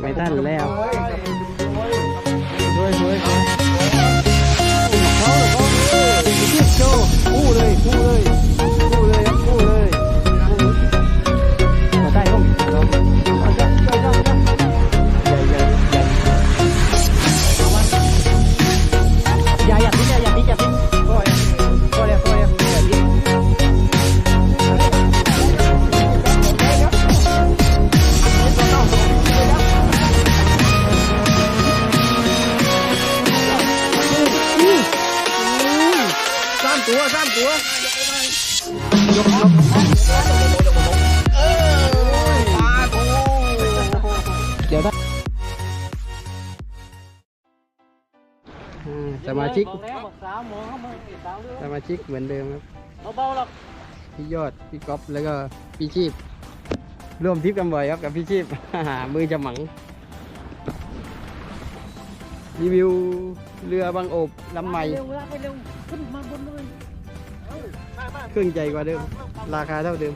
ไม่ทันแล้วเฮ้ยกับมึงโอ้ย มาชิก บอกแล้วบอกสาวหมอเขามาติดตามด้วยสมาชิกเหมือนเดิมครับเบาๆหรอกพี่ยอด พี่ก๊อฟ แล้วก็พี่ชีพ ร่วมทริปกันบ่อยครับกับพี่ชีพ มือจะหมัง รีวิวเรือบางโอบลำใหม่ เร็วลากไปเร็วขึ้นมาบนเลยเครื่องใจกว่าเดิม ราคาเท่าเดิม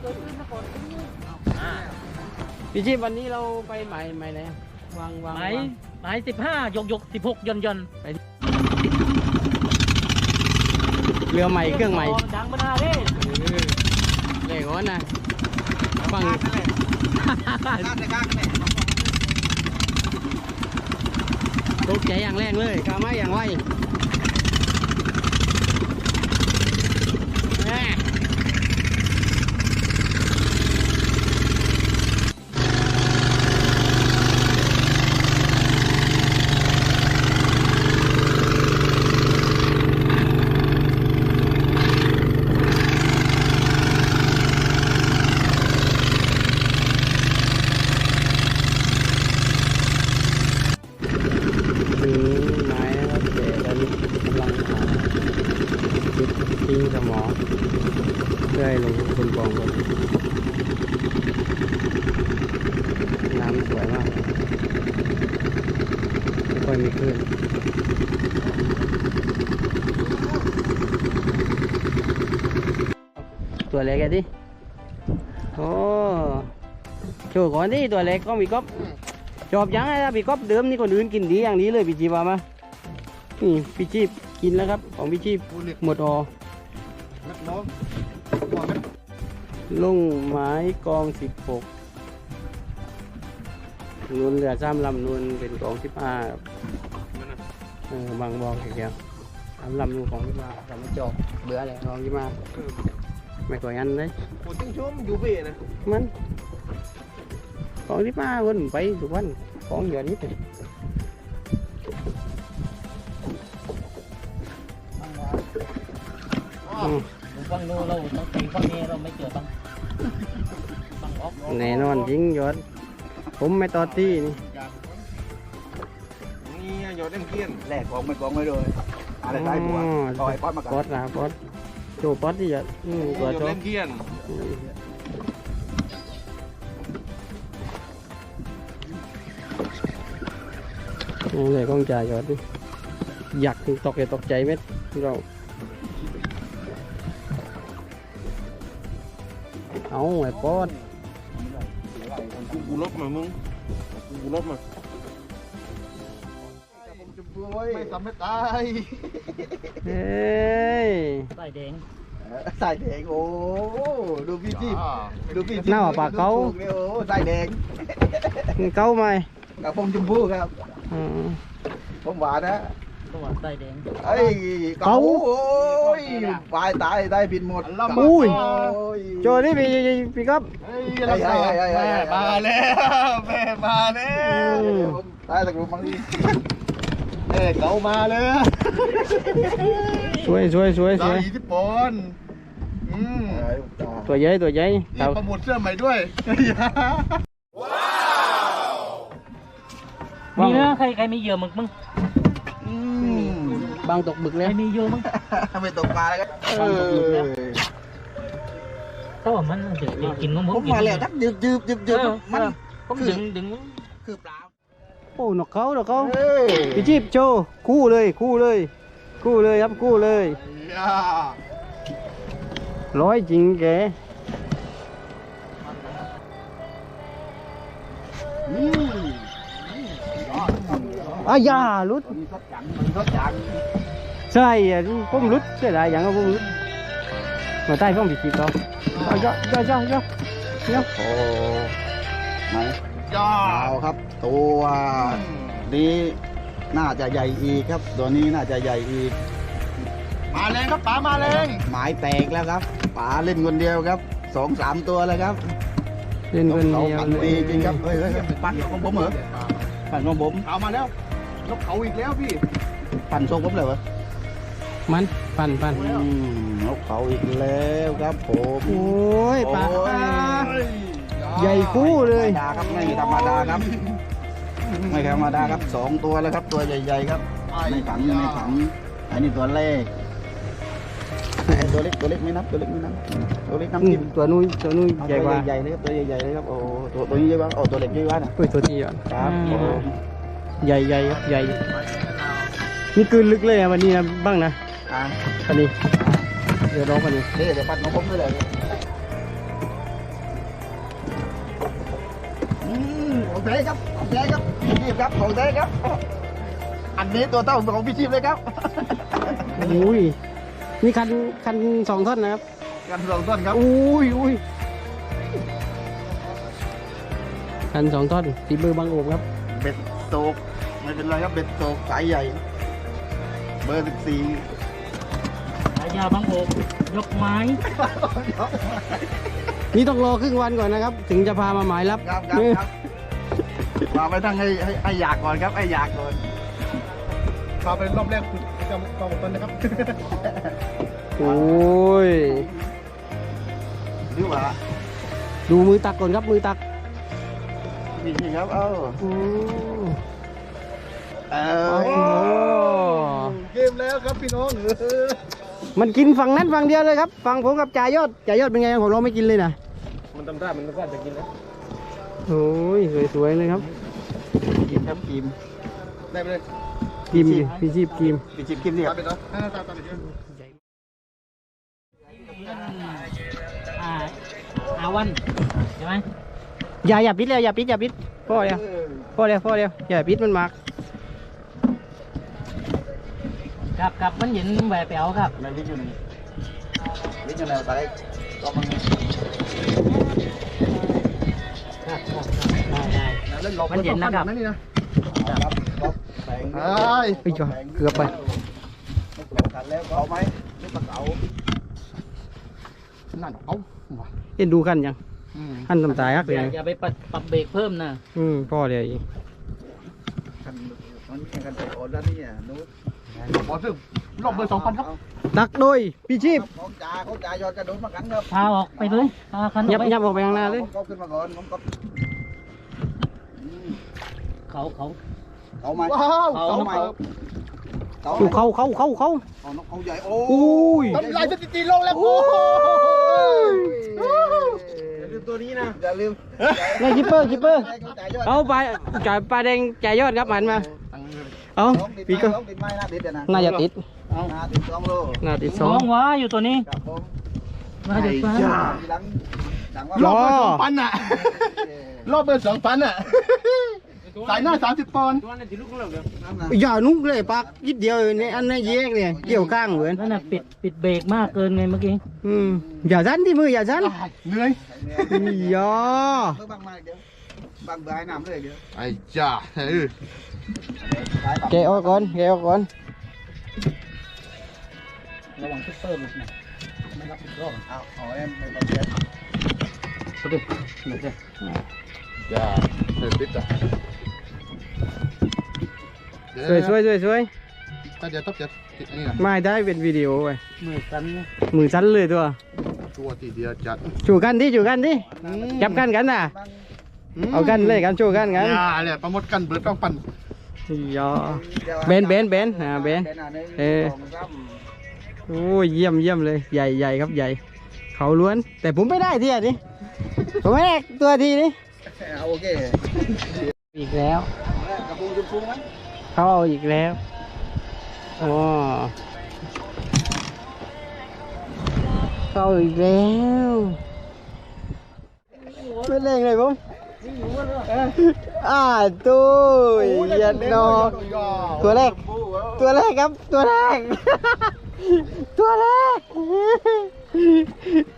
เกิดขึ้นมาก่อนพี่ชีพวันนี้เราไปใหม่ใหม่ไหน วางวางไหมวางไหมสิบห้ายกยกสิบหกย่อนย่อนเรือใหม่เครื่องใหม่ดังมาหน้าดิเล่ก้อนนะฟังข้างในข้างในตกใจอย่างแรงเลยกาไม้อย่างไวแม่ถึงไม้นะครับแต่ตอนนี้กำลังหาจุดทิ้งสมอเพื่อให้ ลงบนกองบนน้ำสวยมากไม่ค่อยมีคลื่นตัวเล็กอะดิ โอ้โชว์ก่อนดิตัวเล็กก็มีก๊อฟชอบยังไงล่ะพี่ก๊อฟเดิมนี่คนอื่นกินดีอย่างนี้เลยพี่จีบามานี่พี่จีบกินแล้วครับ ของพี่จีบกูเล็กหมดอนักน้อง ลงไม้กองสิบหกนุนเหลือซ้ำลำนุนเป็นกองสิบห้าครับเออบางบอกแค่สามลำนุนของสิบห้าสามจอกเบื่อเลยกองสิบห้าไม่ก่อยอันเลยกูต้องชมยูเว่นะมันกองสิบห้าวนไปทุกวันของเยอะนิดเลยอืมฟังดูเราต้องตีฟังนี้เราไม่เจอบังบังออก แน่นอนจริงยอด ผมไม่ต่อที่นี่ นี่ยอดเล่นเกี้ยนแหลกกองไม่กองไม่เลยอะไรได้บัวต่อยป้อนมาป๊กัอนดนะป๊อดโชว์ป๊อดที่จะอืมตัวโชเล่ว์นเกี้ยนนี่เลยก้องจ่ายยอดดิอยากตกอย่าตกใจเม็ดเรา เอาไอ้ป๊อดกูลบมามึงกูลบมาไม่ทำไม่ตายเฮ้ยใส่แดงใส่แดงโอ้ดูพี่จีดูพี่หน้าปากเขาโอ้ใส่แดงเก้าไหมกับพงชมพูครับอืมผมหวานนะตัวใส่แดงไอ้เก๋าโอ้ยตายตายได้บินหมดอุ้ย โจนี่พี่พี่ครับเฮ้ยเฮ้ยเฮ้ยเฮ้ยเฮ้ยมาแล้วแม่มาแล้วตายตะกรุมังดีเอ้เก๋ามาเลยสวยสวยสวยสดาวยยี่สิบปอนด์อืมตัวใหญ่ตัวใหญ่นี่เต่าปรโมทเสื้อใหม่ด้วยมีนะใครใครมีเหยื่อมึงมึงอืมบางตกบึกใคแล้รวมีเหยื่อมึงไม่ตกปลาแล้วกัน ก็มันจด้กินของมผมกินาแล้วดักดึกดึกดึกดึกมันผมดึงดึงคือเปล่าโอ้หนกเขาหนกเขาพี่จีบโจคู่เลยคู่เลย คู่เลยครับคู่เลยร้อยจริงแกอาญาลุดใช่ผมลุดใช่ไหมอย่างก็ผมลุดมาใต้ห้องผิดจีบเขา เอาเยอะเยอะเยอะเยอะเยอะโอ้ไหนจ้าเอาครับ ตัวนี้น่าจะใหญ่อีกครับ ตัวนี้น่าจะใหญ่อีก มาแรงครับป๋ามาแรงหมายแตกแล้วครับป๋าเล่นคนเดียวครับสองสามตัวเลยครับเล่นคนเขาเดียวปั่นเลดียจริงครับเฮ้ยเฮ้ยปั่นของผมเหรอปั่นของผมเอามาแล้วนกเขาอีกแล้วพี่ปั่นทรงผมเลยเหรอ มันปั่นปั่นอืมนกเขาอีกแล้วครับผมโอ้ยปลาโอ้ยใหญ่คู่เลยธรรมดาครับไม่ธรรมดาครับไม่ธรรมดาครับสองตัวแล้วครับตัวใหญ่ๆครับไม่ขังไม่ขังอันนี้ตัวเล็กไอ้ตัวเล็กตัวเล็กไม่นับตัวเล็กไม่นับตัวเล็กอืน้ำมจิ้มตัวนู้นตัวนู้นใหญ่กว่าใหญ่ๆเลยครับตัวใหญ่ๆเลยครับโอ้โหตัวตัวนี้ใหญ่กว่าโอ้ตัวเล็กใหญ่กว่านะเฮ้ยตัวที่อ่อนครับอ่าผมใหญ่ใหญ่ครับใหญ่นี่กลืนลึกเลยอะวันนี้นะบ้างนะ อ่าวันนี้เดี๋ยวร้องวันนี้เดี๋ยวปั่นของผมด้วยเลยอืมของแท้ครับของแท้ครับพี่ชีพครับของแท้ครับ อันนี้ตัวเต้าของพี่ชีพเลยครับอุ้ยนี่คันคันสองท่อนนะครับกันสองต้นครับอุ้ยอุ้ยคันสองท่อนตีมือบางโอบครับ เบ็ดโตกไม่เป็นไรครับเบ็ดโตกสายใหญ่ เบอร์สิบสี่ฉา ยาบางโอกยกไม้ นี่ต้องรอครึ่งวันก่อนนะครับ ถึงจะพามาหมายรับครับครับครับมาไปตั้งให้ให้ให้อยากก่อนครับให้อยากก่อนพาไปรอบแรกจำต่อต้นนะครับโอ้ยหรือว่าดูมือตักก่อนครับมือตักมีจริงครับเอ้าโอ้เอโอ้อเกมแล้วครับพี่น้องเออ มันกินฝั่งนั้นฝั่งเดียวเลยครับฝั่งผมกับจ่ายอดจ่ายอดเป็นไงของเราไม่กินเลยนะมันทำท่ามันทำท่าจะกินแล้วโอ้ยสวยๆเลยครับกินครับกินได้ไปเลยกิมดิพี่ชีพกิมพี่จิบกินเนี่ยตามไปเนาะตามตามตามไปเยอะอ่าอาวันใช่ไหมอย่าอย่าปิดเลยอย่าปิดอย่าปิดพ่อเดียวพ่อเดียวพ่อเดียวอย่าปิดมันมาก กับกับมันเห็นแหวะแป๋วครับนั่นลิ้นอยู่นี่ลิ้นอยู่ไหนตาเล็กก็มันครับครับได้ได้เล่นหลอกมันเย็นนะครับนี่นะครับก็แบ่งไอ้เฮ้ยจ้ะเกือบไปกันแล้วก็เอาไหมนี่ปลาเก๋านั่นเอาว่ะเอ็นดูกันยังอืมอันตำตายฮักเลอยย่าอย่าไปปรับปรับเบรกเพิ่มนะ อืมพ่อเดียวอีกกันมันแข่งกันตัวอ่อนแล้วเนี่ยนู้น บอลซึ่งรอบเบอร์สองพันครับตักโดยพี่ชีพของจ่าของจ่ายอดกระโดดมากันครับพาออกไปเลยพาคันอยัอบกไปยับออกไปข้างหน้าเลยผมก็ขึ้นมาก่อนผมก็เขาเขาเขาไหมว้าวเอาเขาไหมเขาอยู่เขาเขาเขาเขาเอานกเขาใหญ่โอ้อุ้ยทำลายสถิติโลกแล้วโอ้ยอย่าลืมตัวนี้นะอย่าลืมนี่คิปเปอร์คิปเปอร์ของจ่ายอดเอาไปจ่ายปลาแดงจ่ายยอดครับหันมา เอาสองติดพี่ไม้ก็สองติดไม้นะติดเดี๋ยวนะน่าจะติดน่าติดสองโลน่าติดสสอองงวะอยู่ตัวนี้ครับผมมาเดี๋ยวฟ้าทีหลังหลังว่ารอบเบอร์สองพันอะเอ่อรอบเบอร์สองพันอะ สายหน้าสามสิบปอนด์นั่นนะอย่านุ่งเลยปากยิดเดียวเนี่ยอันนี้แยกเนี่ยเกี่ยวก้างเหมือนนั่นน่ะปิดปิดเบรกมากเกินไงเมื่อกี้อืมอย่าสั้นที่มืออย่าสั้นเหนื่อยอย่าเพิ่มบางมาเดี๋ยวบางเบื่อให้น้ำเลยเดี๋ยวไอ้จ้าเออสายปรับแกะออกก่อนแกะออกก่อนระวังซุปเปอร์หลุดนะไม่รับผิดชอบเอาเอาเอ็มไปก่อนเดี๋ยว สุดดิหลุดเลยจ้าเสร็จปิดอะสวยสวยสวยสวยถ้าจะต้องจะติดอันนี้นะไม่ได้เป็นวิดีโอไปมือกันนะมือสั้น เลยตัวตัวทีเดียวจัดชูกันที่ชูกันที่จับกันกันน่ะเอากันเลยกันชูกันกันอย่าเลยประมดกันเบิดต้องปั่นอย่าเบนเบนเบนอ่าเบนเออโอ้ยเยี่ยมเยี่ยมเลยใหญ่ใหญ่ครับใหญ่ เขาล้วน แต่ผมไม่ได้ที่อะนี่ผมไม่ได้ตัวทีนี่เอาโอเคอีกแล้วกระปุกจุ๊บฟุ้งมั้ยเขาเอาอีกแล้วอ๋อเขาเอาอีกแล้วไม่เล่งเลยผม อ่าตู้ยเย็นนอตัวแรก ตัวแรกครับ ตัวแรก ตัวแรก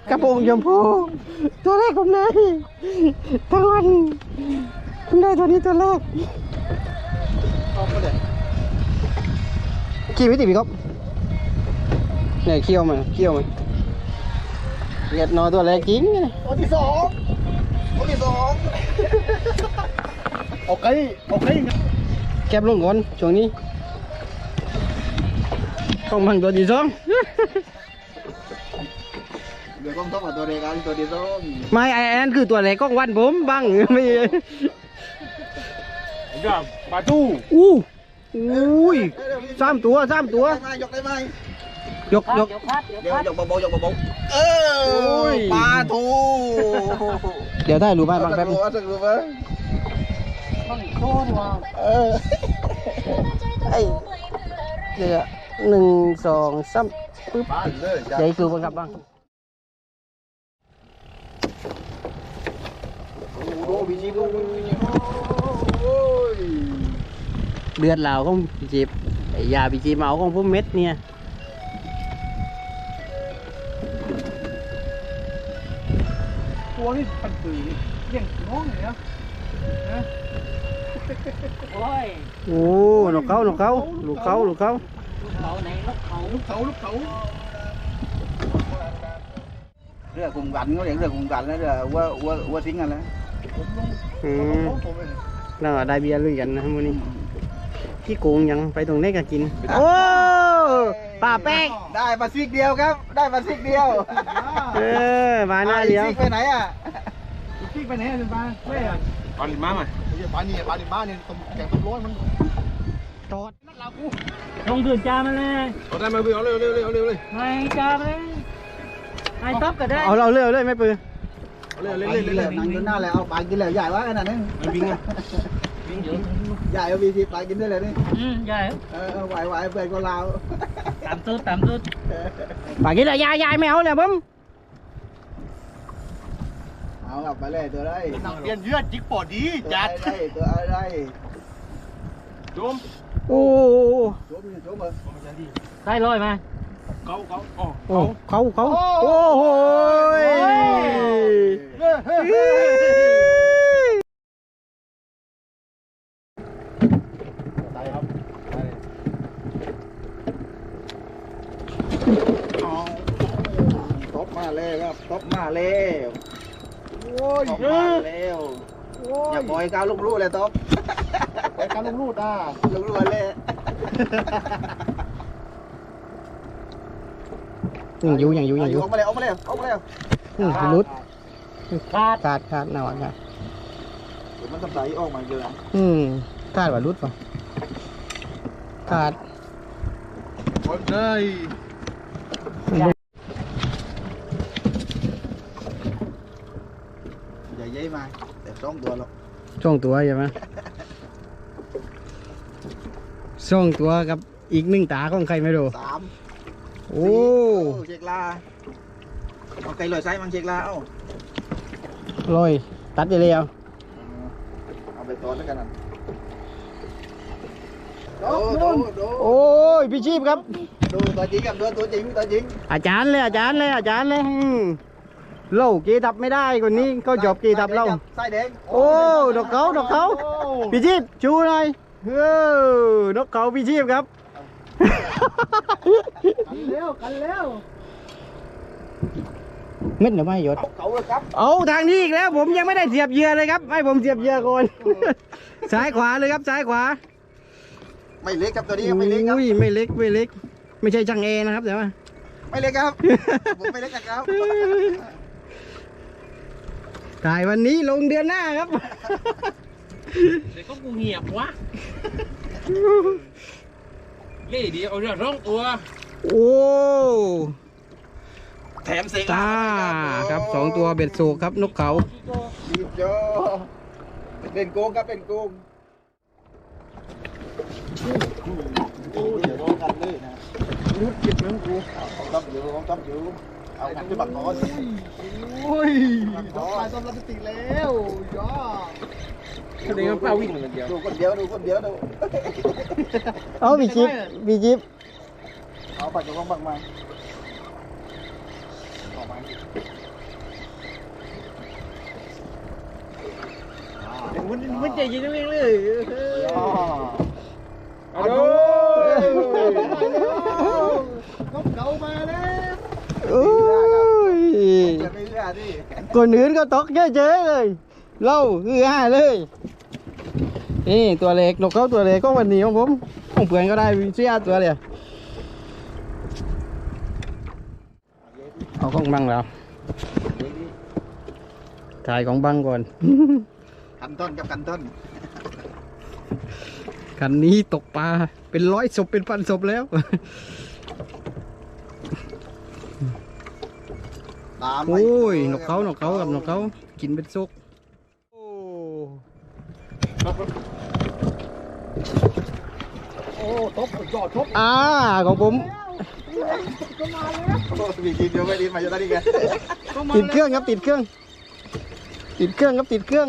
กระโปรงชมพู ตัวแรกผมเลยทั้งวันผมได้ตัวนี้ตัวแรกขี่ไม่ติดพี่ครับเนี่ยเคี่ยวมันเคี่ยวมันเรียดนอตัวแรกจริงตัวที่สอง ตัวที่สองโอเคโอเคแคบลงก่อนช่วงนี้ต้องบังตัวที่สองเดี๋ยวต้องต้องเอาตัวเด็กกันตัวที่สองไม่ไอ้อันนั้นคือตัวแรกของวันผมบังไม่อย่าปาจู้อู้อุ้ยสามตัวสามตัวได้ไหมยกได้ไหม ยกยก เดี๋ยวพัดเดี๋ยวเดี๋ยวพัดยกเบาๆยกเบาๆเออโอ้ยปลาทูเดี๋ยวได้รู้บ้างบางแป๊บนึงเอาสักรูปเอาสักรูปต้องโชว์ว่ะเออไอ้เดี๋ยวหนึ่งสองสามปึ๊บบ้านเลยจ้ะใหญ่คือบ้างครับบ้างโอ้โหบีจีดูบีจีโอ้ยเดือดเหล่าของพี่จีบไอ้ยาพี่จีบเมาของพวกเม็ดเนี่ย นี้ปันปือเลี้ยงน้องเลยนะโอ้ยโอ้นกเขานกเขาลูกเขาลูกเขาลูกเขาไหนลูกเขาลูกเขาลูกเขาเรือกุมกันเขาเรียกเรือกุมกันแล้วเรือวัววัววัวทิ้งกันแล้วอืผมเองน่าได้เบียร์ลุยกันนะมื้อนี้พี่โกงยังไปตรงนี้ก็กิน โอ้ป่าแป้งได้ปลาซิกเดียวครับ ได้ปลาซิกเดียว เออมาหน้าเดียวไปไหนอะ พี่ไปไหนอะเป็นปลาไม่อะปลาลิมาไหมปลานี่ปลาลิมาเนี่ยต้มแกงต้มร้อยมันตอดลงดื่มจามันเลยเอาได้มาเร็วเร็วเร็วเร็วเร็วเลยไม่จามันเลยไอ้ต๊อบก็ได้เอาเราเร็วเลยไม่ปืนเร็วปเร็วลาเร็วกินเร็แล้ววนั่งอยู่หน้าแล้วเอาปลากินแล้วใหญ่วะขนาดนั้นมันวิ่งอะใหญ่เอาบีซีปลากินได้เลยนี่อืมใหญ่เออไหวไหวเพื่อนก็ลาวตามตุ๊ดตามตุ๊ดป่ากินแล้วยายยายไม่เอาแล้วผม เอากลับไปเลยตัวได้เปลี่ยนเยือดจิกปอดีตัวจัดได้ตัวอะไรโจมโอ้โจมโจมเลยได้ร้อยไหมเขาเขาอ๋อโอ้เขาเขาโอ้โหยได้ครับตบมาเลยครับตบมาแล้ว โอ้ยตบมาแล้วอย่าปล่อยก้าวลูกรู้เลยตบไอ้การลงรูดอะลูกรู้เลยยังอยู่ยังอยู่ยังอยู่ออกมาเลยออกมาเลยออกมาเลยอืมรุดขาดขาดขาดหน่อยครับเดี๋ยวมันสำไรออกมาเยอะอืมขาดว่ารุดป่ะขาด คนเลย ใหญ่ๆมา แต่สองตัวหรอกช่องตัวใช่ไหมช่องตัวกับอีกหนึ่งตาของใครไม่รู้สามโอ้เช็คลาเอาไก่ลอยไซส์มังเช็คลาเอาลอยตัดไปเลยเอาเอาไปตอนแล้วกันนะโดโดโดโอ้ยพี่ชีพครับ ดูตัวจริงกับดูตัวจริงตัวจริงอาจารย์เลยอาจารย์เลยอาจารย์เลยอืม เล่าเกทับไม่ได้คนนี้เขาจบเกทับเล่าไส้แดงโอ้ดอกเขาดอกเขาพี่ชีพชูหน่อยเออนกเขาพี่ชีพครับกันเร็วกันเร็วเม็ดหรือไม่หยศเขาเลยครับเอาทางนี้อีกแล้ว ผมยังไม่ได้เสียบเหยื่อเลยครับให้ผมเสียบเหยื่อก่อนซ้ายขวาเลยครับซ้ายขวา ไม่เล็กครับตัวนี้ไม่เล็กครับอุ้ยไม่เล็กไม่เล็ก ไม่ใช่ช่างเอนะครับแต่ว่าไม่เล็กครับผมไม่เล็กครับ ถ่ายวันนี้ลงเดือนหน้าครับ เดี๋ยวก็กูเงียบวะเล่ดีเอาเรื่องร้องตัวโอ้แถมเสียงตาครับสองตัวเบ็ดโศกครับนกเขาดีโจเล่นโกงครับเล่นโกงโอ้เดี๋ยวโดนกันเลยนะรูดจิตเมืองกูของต๊อบอยู่ของต๊อบอยู่ เอาขึ้นบักก้อนโอ้ยต้องไปต้องรับสติแล้วย่าแสดงว่าป้าวิ่งมันเดียว ดูคนเดียวดูคนเดียวดู เอาพี่จิ๊บมีจิ๊บเอาปักกระวงบักมามันมันใจยิงวิ่งเลยอ๋อเอาดูก็เก่ามาแล้ว โอ้ยจะไม่เชื่อดิคนอื่นก็ตกเฉยๆเลย เล่าคือห้าเลย นี่ตัวเล็กนกเขาตัวเล็กก็วันนี้ของผมของเพื่อนก็ได้เสียตัวเลยเอาของบังแล้วถ่ายของบังก่อนกันต้นกับกันต้นคันนี้ตกปลาเป็นร้อยศพเป็นพันศพแล้ว โอ้ยนกเขานกเขากับนกเขากินเป็นซุกโอ้โอ้ทบยอดทบอ่าของผมมีกินเดียวไม่ดีมาจะได้ดีกันติดเครื่องครับติดเครื่อง ติดเครื่องครับติดเครื่อง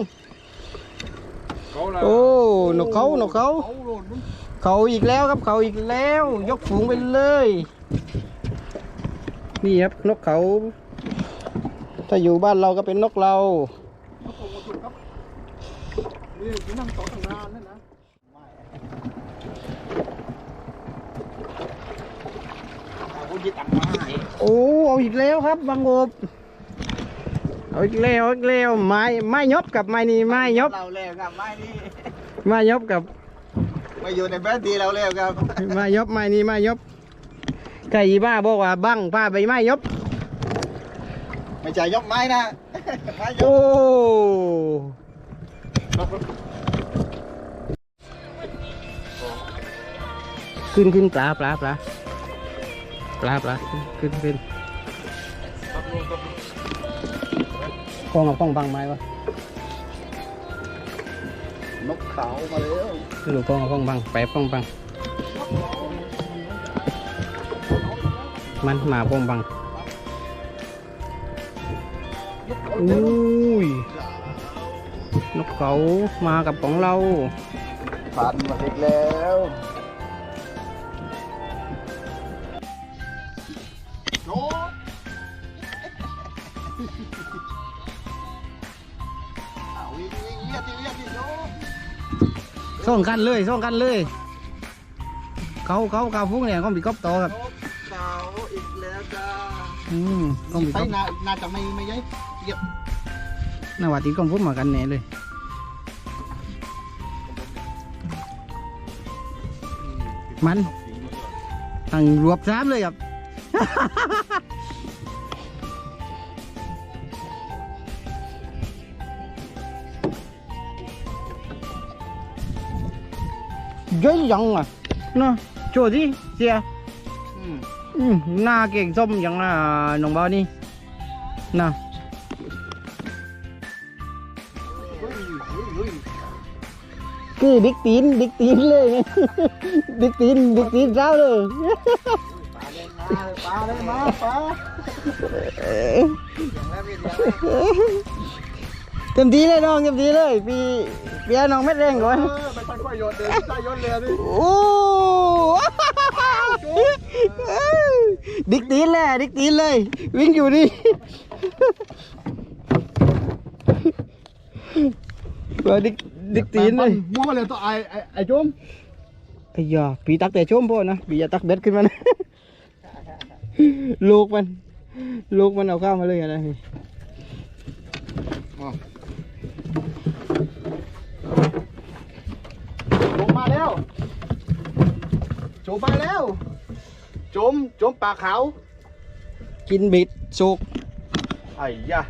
โอ้นกเขานกเขาเอาโหลดมึงเขาอีกแล้วครับเขาอีกแล้ว ยกฝูงไปเลย นี่ครับนกเขา ถ้าอยู่บ้านเราก็เป็นนกเรานี่กูนั่งต่อตั้งนานแล้วนะกูยึดตังมาให้โอ้เอาอีกแล้วครับบางโอบเอาอีกแล้วเอาอีกแล้วไม้ไม้ยบกับไม้นี่ไม้ยบเราแล้วครับไม่นี่ไม้ยบกับมาอยู่ในแบนดีเราแล้วครับไม้ยบไม้นี่ไม้ยบไก่บ้าบอกว่าบังป้าไปไม้ยบ ไม่ใช่ยกไม้นะไม้ยโอ้กขึ้นขึ้นปลาปลาปลาปลาปลาขึ้นขึ้นคล้องกับคล้องบังไม้วะนกเขามาแล้วคือหลวงคล้องกับคล้องบังแปะคล้องบังมันมาคล้องบัง อุ้ยนกเขามากับของเราผ่านมาอีกแล้วโน้เอาวิ่งวิ่งเวียดดิเวียดดิโน้ส่งกันเลยส่งกันเลย เขาเขากาฟุ้งเนี่ยเขามีกอบโตครับนกเขาอีกแล้วจ้าอืมเขามีกไปอบ น่าน่าจะไม่ไม่ยัย เหยียบน่าว่าติดกองฟุ้งมากันแน่เลยมันตั้งรวบสามเลยครับเยอะยังอะเนาะโชว์ดิเคือดิกตีนดิกตีนเลยดิกตีนดิกตีนเจ้าเลยปลาเลยมาปลาเลยมาปลาเต็มที่เลยน้องเต็มที่เลยพี่พี่ให้น้องเม็ดแรงก่อนเออไปไปค่อยโยนเดินใต้ยนเลยดิโอ้ดิกตีนแหละดิกตีนเลย วิ่งอยู่นี่ว่าดิก ดิกตีนเลยมัวมาเลยตัวไอ้ไอ้ไอ้โจมไอ้ยาพี่ตักแต่ชมพ่อนะพี่อย่าตักเบ็ดขึ้นมานะลูกมัน ลูกมันเอาข้าวมาเลยนะพี่โจมมาแล้วโจมมาแล้วโจมโจมปลาขาวกินบิดสุกไอ้ยะ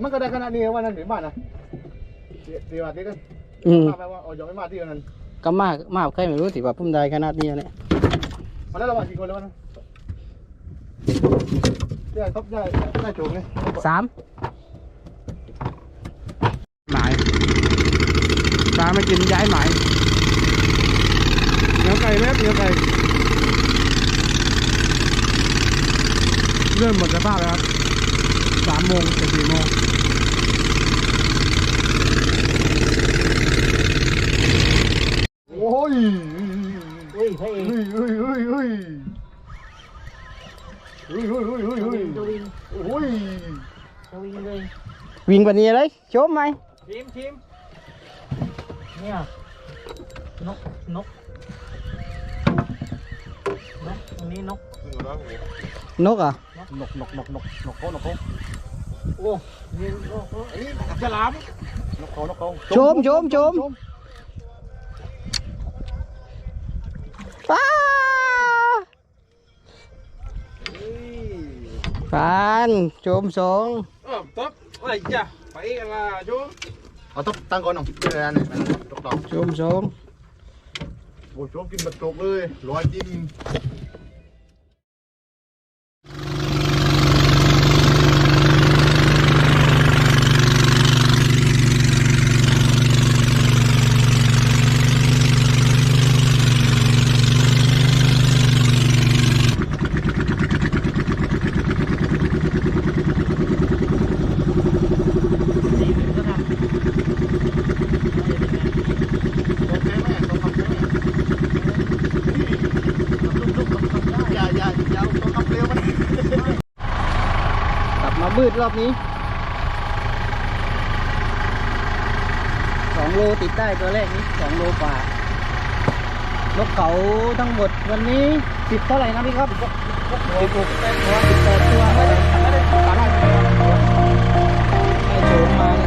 มันก็ได้ขนาดนี้วันนั้นถึงบ้านนะ เดี๋ยวเดี๋ยวเดี๋ยวกันอืมมาไปว่าอ๋อยังไม่มาที่นั้นก็มากมากใครไม่รู้สิว่าพุ่มได้ขนาดนี้เนี่ยมาแล้วเรามากี่คนแล้ววันนั้นได้ครบได้ได้โจมเลยสามหมายตาไม่กินย้ายหมายเนื้อไก่ไหมครับเนื้อไก่เริ่มหมดสภาพแล้วครับสามโมงจะสี่โมง Quyền bà nè đấy, chốm mày. Chim chim. Nha. Yeah. À? Nóc nóc. Nóc, con nóc. Nóc à? Nóc nóc nóc nóc nóc có nóc có. Ô, nhìn nó ấy chà lắm. Nóc có nóc không. Chốm chốm chốm. Phan, chôm xuống. Ôi chà, phải là xuống. Ở ờ, tóc tăng con không? Đây là này, tóc đỏ. Xuống xuống. Ôi xuống kim bật trục ơi, loài chim รอบนี้สองโลติดได้ตัวแรกนี้สองโลกว่านกเขาทั้งหมดวันนี้ติดเท่าไหร่นะพี่ครับติดหกตัวติดแปดตัวไม่ได้ไม่ได้ตาได้ไอโฉมมา